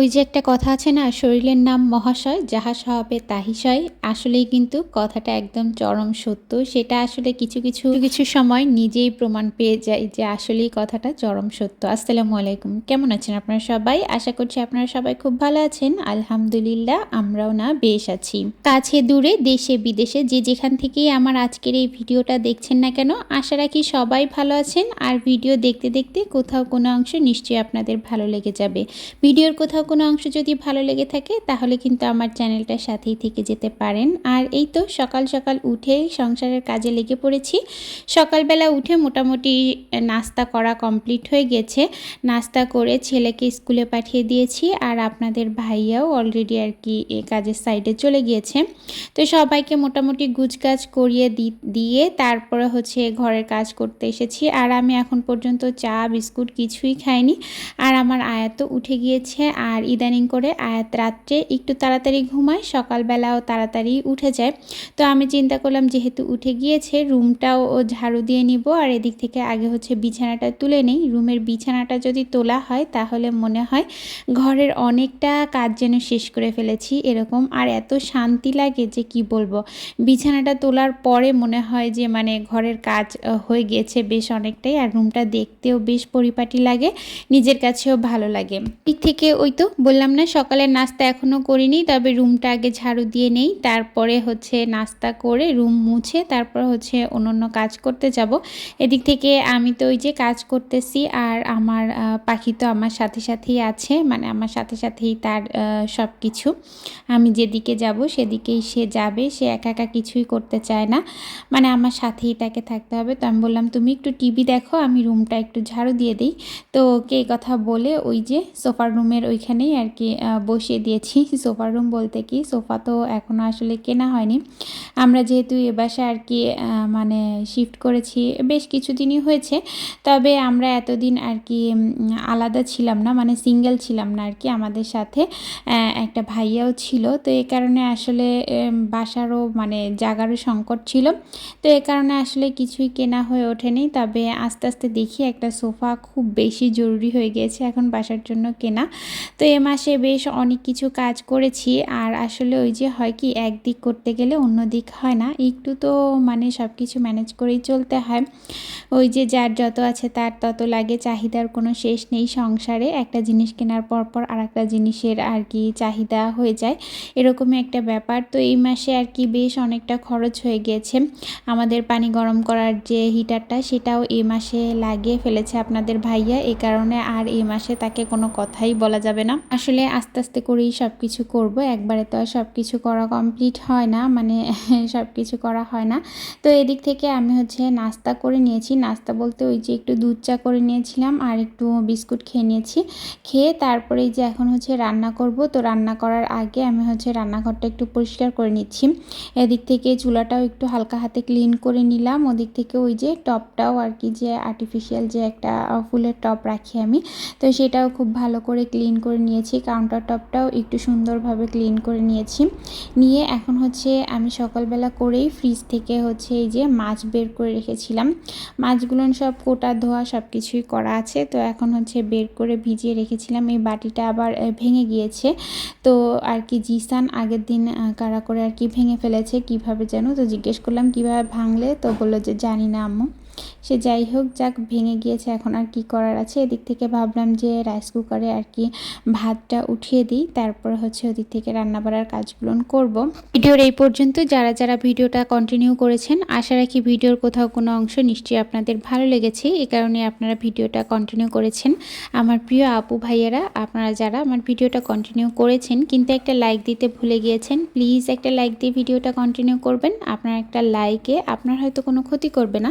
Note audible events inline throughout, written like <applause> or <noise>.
ওই যে একটা কথা আছে না, শরীরের নাম মহাশয়, যাহা স্বভাবে তাহিশয় আসলেই কিন্তু কথাটা একদম চরম সত্য। সেটা আসলে কিছু কিছু কিছু সময় নিজেই প্রমাণ পেয়ে যায় যে আসলেই কথাটা চরম সত্য। আসসালামু আলাইকুম। কেমন আছেন আপনারা সবাই? আশা করছি আপনারা সবাই খুব ভালো আছেন। আলহামদুলিল্লাহ, আমরাও না বেশ আছি। কাছে দূরে, দেশে বিদেশে, যে যেখান থেকেই আমার আজকের এই ভিডিওটা দেখছেন না কেন, আশা রাখি সবাই ভালো আছেন। আর ভিডিও দেখতে দেখতে কোথাও কোনো অংশ নিশ্চয়ই আপনাদের ভালো লেগে যাবে। ভিডিওর কোথাও কোনো অংশ যদি ভালো লেগে থাকে, তাহলে কিন্তু আমার চ্যানেলটার সাথেই থেকে যেতে পারেন। আর এই তো সকাল সকাল উঠে সংসারের কাজে লেগে পড়েছি। সকালবেলা উঠে মোটামুটি নাস্তা করা কমপ্লিট হয়ে গেছে। নাস্তা করে ছেলেকে স্কুলে পাঠিয়ে দিয়েছি আর আপনাদের ভাইয়াও অলরেডি আর কি এ কাজের সাইডে চলে গিয়েছে। তো সবাইকে মোটামুটি গুজগাছ করিয়ে দিয়ে তারপরে হচ্ছে ঘরের কাজ করতে এসেছি। আর আমি এখন পর্যন্ত চা, বিস্কুট কিছুই খাইনি। আর আমার আয়াত উঠে গিয়েছে। আর ইদানিং করে আয়াত রাত্রে একটু তাড়াতাড়ি ঘুমায়, সকালবেলাও তাড়াতাড়ি উঠে যায়। তো আমি চিন্তা করলাম যেহেতু উঠে গিয়েছে, রুমটাও ও ঝাড়ু দিয়ে নিব। আর এদিক থেকে আগে হচ্ছে বিছানাটা তুলে নেই। রুমের বিছানাটা যদি তোলা হয়, তাহলে মনে হয় ঘরের অনেকটা কাজ যেন শেষ করে ফেলেছি এরকম। আর এত শান্তি লাগে যে কি বলব? বিছানাটা তোলার পরে মনে হয় যে মানে ঘরের কাজ হয়ে গিয়েছে বেশ অনেকটাই। আর রুমটা দেখতেও বেশ পরিপাটি লাগে, নিজের কাছেও ভালো লাগে। দিক থেকে ওই তো বললাম না, সকালের নাস্তা এখনও করিনি, তবে রুমটা আগে ঝাড়ু দিয়ে নেই। তারপরে হচ্ছে নাস্তা করে রুম মুছে, তারপর হচ্ছে অন্য কাজ করতে যাব। এদিক থেকে আমি তো ওই যে কাজ করতেছি, আর আমার পাখি তো আমার সাথে সাথেই আছে মানে আমার সাথে সাথেই তার সব কিছু আমি যেদিকে যাব সেদিকেই সে যাবে, সে একা একা কিছুই করতে চায় না। মানে আমার সাথেই তাকে থাকতে হবে। তো আমি বললাম, তুমি একটু টিভি দেখো, আমি রুমটা একটু ঝাড়ু দিয়ে দিই। তো কে কথা বলে ওই যে সোফার রুমের ওইখানেই আর কি বসিয়ে দিয়েছি <laughs> সোফার রুম বলতে কি। সোফা তো এখনও আসলে কেনা হয়নি। আমরা যেহেতু এ বাসায় আর কি মানে শিফট করেছি, বেশ কিছুদিনই হয়েছে। তবে আমরা এতদিন আর কি আলাদা ছিলাম না মানে সিঙ্গেল ছিলাম না আর কি আমাদের সাথে একটা ভাইয়াও ছিল। তো এ কারণে আসলে বাসারও মানে জাগারও সংকট ছিল। তো এ কারণে আসলে কিছুই কেনা হয়ে ওঠেনি। তবে আস্তে আস্তে দেখি একটা সোফা খুব বেশি জরুরি হয়ে গিয়েছে এখন বাসার জন্য কেনা। তো এ মাসে বেশ অনেক কিছু কাজ করেছি। আর আসলে ওই যে হয় কি, একদিক করতে গেলে অন্য দিক হয় না। একটু তো মানে সব কিছু ম্যানেজ করেই চলতে হয়। ওই যে যার যত আছে তার তত লাগে, চাহিদার কোনো শেষ নেই সংসারে। একটা জিনিস কেনার পর পর আর একটা জিনিসের আর কি চাহিদা হয়ে যায়। এরকমই একটা ব্যাপার। তো এই মাসে আর কি বেশ অনেকটা খরচ হয়ে গিয়েছে আমাদের পানি গরম করার যে হিটারটা সেটাও এই মাসে লাগিয়ে ফেলেছে আপনাদের ভাইয়া। এই কারণে আর এই মাসে তাকে কোনো কথাই বলা যাবে না। আসলে আস্তে আস্তে করেই সব কিছু করব। একবারে তো আর সব কিছু করা কমপ্লিট হয় না মানে <laughs> সব কিছু করা হয় না। তো এদিক থেকে আমি হচ্ছে নাস্তা করে নিয়েছি। নাস্তা বলতে ওই যে একটু দুধ চা করে নিয়েছিলাম আর একটু বিস্কুট খেয়ে নিয়েছি। খেয়ে তারপরে যে এখন হচ্ছে রান্না করব। তো রান্না করার আগে আমি হচ্ছে রান্নাঘরটা একটু পরিষ্কার করে নিচ্ছি। এদিক থেকে চুলাটাও একটু হালকা হাতে ক্লিন করে নিলাম। ওদিক থেকে ওই যে টপটাও আর কি যে আর্টিফিশিয়াল যে একটা ফুলের টপ রাখি আমি। তো সেটাও খুব ভালো করে ক্লিন করে নিয়েছি কাউন্টার টপটাও একটু সুন্দরভাবে ক্লিন করে নিয়েছি। নিয়ে এখন হচ্ছে আমি সকালবেলা করেই ফ্রিজ থেকে হচ্ছে এই যে মাছ বের করে রেখেছিলাম। মাছগুলো সব কোটা, ধোয়া সব কিছুই করা আছে। তো এখন হচ্ছে বের করে ভিজিয়ে রেখেছিলাম। এই বাটিটা আবার ভেঙে গিয়েছে। তো আর কি জিসান আগের দিন কারা করে আর কি ভেঙে ফেলেছে, কীভাবে যেন তো জিজ্ঞেস করলাম, কীভাবে ভাঙলে? তো বলল যে জানি না আম্মু। সে যাই হোক, যাক, ভেঙে গিয়েছে। এখন আর কি করার আছে? এদিক থেকে ভাবলাম যে রাইস কুকারে আর কি ভাতটা উঠিয়ে দিই। তারপর হচ্ছে ওদিক থেকে রান্না বাড়ার কাজগুলো করব। ভিডিওর এই পর্যন্ত। যারা যারা ভিডিওটা কন্টিনিউ করেছেন, আশা রাখি ভিডিওর কোথাও কোনো অংশ নিশ্চয়ই আপনাদের ভালো লেগেছে। এই কারণে আপনারা ভিডিওটা কন্টিনিউ করেছেন। আমার প্রিয় আপু ভাইয়েরা, আপনারা যারা আমার ভিডিওটা কন্টিনিউ করেছেন, কিন্তু একটা লাইক দিতে ভুলে গিয়েছেন প্লিজ একটা লাইক দিয়ে ভিডিওটা কন্টিনিউ করবেন। আপনার একটা লাইকে আপনার হয়তো কোনো ক্ষতি করবে না।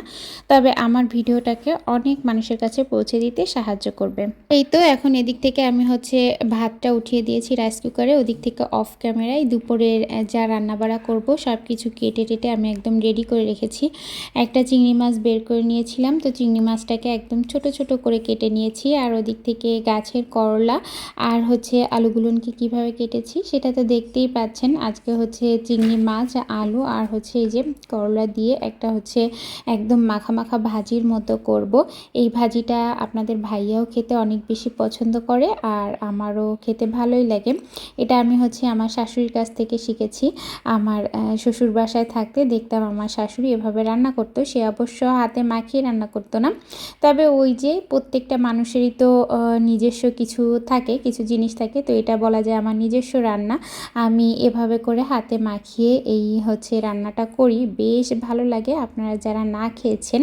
তবে আমার ভিডিওটাকে অনেক মানুষের কাছে পৌঁছে দিতে সাহায্য করবে। এই তো এখন এদিক থেকে আমি হচ্ছে ভাতটা উঠিয়ে দিয়েছি রাইস কুকারে ওদিক থেকে অফ ক্যামেরায় দুপুরের যা রান্নাবাড়া করব সব কিছু কেটে টেটে আমি একদম রেডি করে রেখেছি। একটা চিংড়ি মাছ বের করে নিয়েছিলাম, তো চিংড়ি মাছটাকে একদম ছোট ছোট করে কেটে নিয়েছি। আর ওদিক থেকে গাছের করলা আর হচ্ছে আলুগুলোনকে কীভাবে কেটেছি সেটা তো দেখতেই পাচ্ছেন। আজকে হচ্ছে চিংড়ি মাছ, আলু আর হচ্ছে এই যে করলা দিয়ে একটা হচ্ছে একদম মাখা মাখা ভাজির মতো করব। এই ভাজিটা আপনাদের ভাইয়াও খেতে অনেক বেশি পছন্দ করে আর আমারও খেতে ভালোই লাগে। এটা আমি হচ্ছে আমার শাশুড়ির কাছ থেকে শিখেছি। আমার শ্বশুর বাসায় থাকতে দেখতাম আমার শাশুড়ি এভাবে রান্না করতো, সে অবশ্য হাতে মাখিয়ে রান্না করতো না। তবে ওই যে প্রত্যেকটা মানুষেরই তো নিজস্ব কিছু থাকে, কিছু জিনিস থাকে, তো এটা বলা যায় আমার নিজস্ব রান্না। আমি এভাবে করে হাতে মাখিয়ে এই হচ্ছে রান্নাটা করি। বেশ ভালো লাগে আপনারা যারা না খেয়েছেন।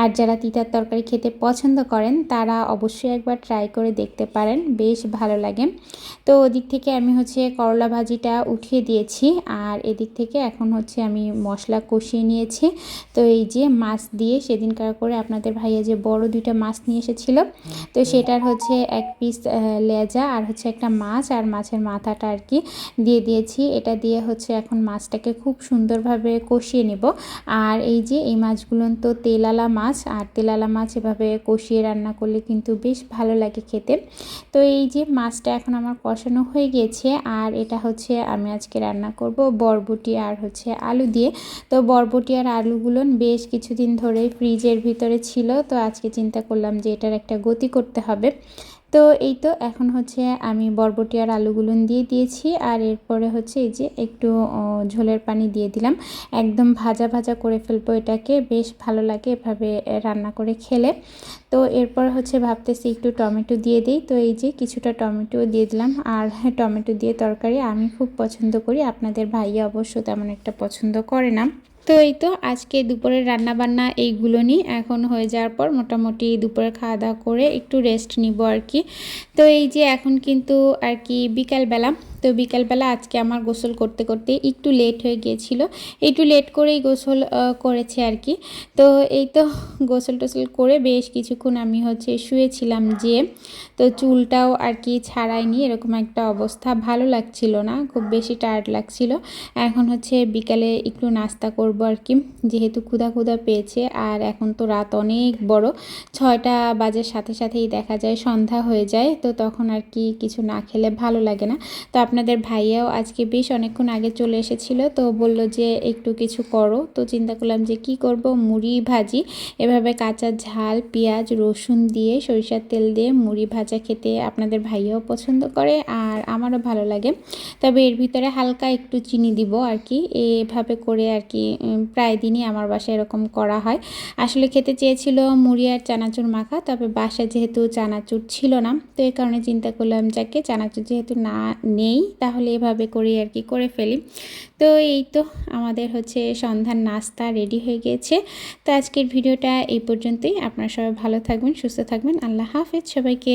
আর যারা তিতার তরকারি খেতে পছন্দ করেন তারা অবশ্যই একবার ট্রাই করে দেখতে পারেন বেশ ভালো লাগে। তো ওদিক থেকে আমি হচ্ছে করলা ভাজিটা উঠিয়ে দিয়েছি আর এদিক থেকে এখন হচ্ছে আমি মশলা কষিয়ে নিয়েছি। তো এই যে মাছ দিয়ে সেদিনকার করে আপনাদের ভাইয়া যে বড় দুইটা মাছ নিয়ে এসেছিল তো সেটার হচ্ছে এক পিস লেজা আর হচ্ছে একটা মাছ আর মাছের মাথাটা আর কি দিয়ে দিয়েছি। এটা দিয়ে হচ্ছে এখন মাছটাকে খুব সুন্দরভাবে কষিয়ে নেব। আর এই যে এই মাছগুলো তো তেলালা মাছ, আর তেলালা মাছ এভাবে কষিয়ে রান্না করলে কিন্তু বেশ ভালো লাগে খেতে। তো এই যে মাছটা এখন আমার কষানো হয়ে গিয়েছে আর এটা হচ্ছে আমি আজকে রান্না করব বরবটি আর হচ্ছে আলু দিয়ে। তো বরবটি আর আলুগুলো বেশ কিছুদিন ধরে ফ্রিজের ভিতরে ছিল, তো আজকে চিন্তা করলাম যে এটার একটা গতি করতে হবে। তো এই তো এখন হচ্ছে আমি বরবটি আর আলুগুলো দিয়ে দিয়েছি, আর এরপরে হচ্ছে এই যে একটু ঝোলের পানি দিয়ে দিলাম। একদম ভাজা ভাজা করে ফেলব এটাকে, বেশ ভালো লাগে এভাবে রান্না করে খেলে। তো এরপর হচ্ছে ভাবতেছি একটু টমেটো দিয়ে দিই। তো এই যে কিছুটা টমেটো দিয়ে দিলাম, আর হ্যাঁ টমেটো দিয়ে তরকারি আমি খুব পছন্দ করি। আপনাদের ভাইয়া অবশ্য তেমন একটা পছন্দ করে না। তো এই তো আজকে দুপুরের রান্না বান্না এইগুলো নিয়ে এখন হয়ে যাওয়ার পর মোটামুটি দুপুরে খাওয়া দাওয়া করে একটু রেস্ট নিব আর কি। তো এই যে এখন কিন্তু আর কি বিকালবেলা তো বিকালবেলা আজকে আমার গোসল করতে করতে একটু লেট হয়ে গিয়েছিল। একটু লেট করেই গোসল করেছে আর কি। তো এই তো গোসল টোসল করে বেশ কিছুক্ষণ আমি হচ্ছে শুয়েছিলাম যে তো চুলটাও আর কি ছাড়াইনি, এরকম একটা অবস্থা। ভালো লাগছিল না, খুব বেশি টায়ার্ড লাগছিল। এখন হচ্ছে বিকালে একটু নাস্তা করব আর কি, যেহেতু ক্ষুধা ক্ষুধা পেয়েছে। আর এখন তো রাত অনেক বড়, ছয়টা বাজের সাথে সাথেই দেখা যায়, সন্ধ্যা হয়ে যায়। তো তখন আর কি কিছু না খেলে ভালো লাগে না। তো আপনাদের ভাইয়াও আজকে বেশ অনেকক্ষণ আগে চলে এসেছিল, তো বলল যে একটু কিছু করো। তো চিন্তা করলাম যে কি করব? মুড়ি ভাজি, এভাবে কাঁচা ঝাল, পেঁয়াজ, রসুন দিয়ে সরিষার তেল দিয়ে মুড়ি ভাজা খেতে আপনাদের ভাইয়াও পছন্দ করে আর আমারও ভালো লাগে। তবে এর ভিতরে হালকা একটু চিনি দিব আর কি, এভাবে করে আর কি প্রায় দিনই আমার বাসায় এরকম করা হয়। আসলে খেতে চেয়েছিল মুড়ি আর চানাচুর মাখা, তবে বাসায় যেহেতু চানাচুর ছিল না, তো এই কারণে চিন্তা করলাম যাকে চানাচুর যেহেতু না, নেই তাহলে এভাবে করি আর কি করে ফেলি। তো এই তো আমাদের হচ্ছে সন্ধ্যার নাস্তা রেডি হয়ে গিয়েছে তো আজকের ভিডিওটা এই পর্যন্তই। আপনারা সবাই ভালো থাকবেন, সুস্থ থাকবেন। আল্লাহ হাফেজ সবাইকে।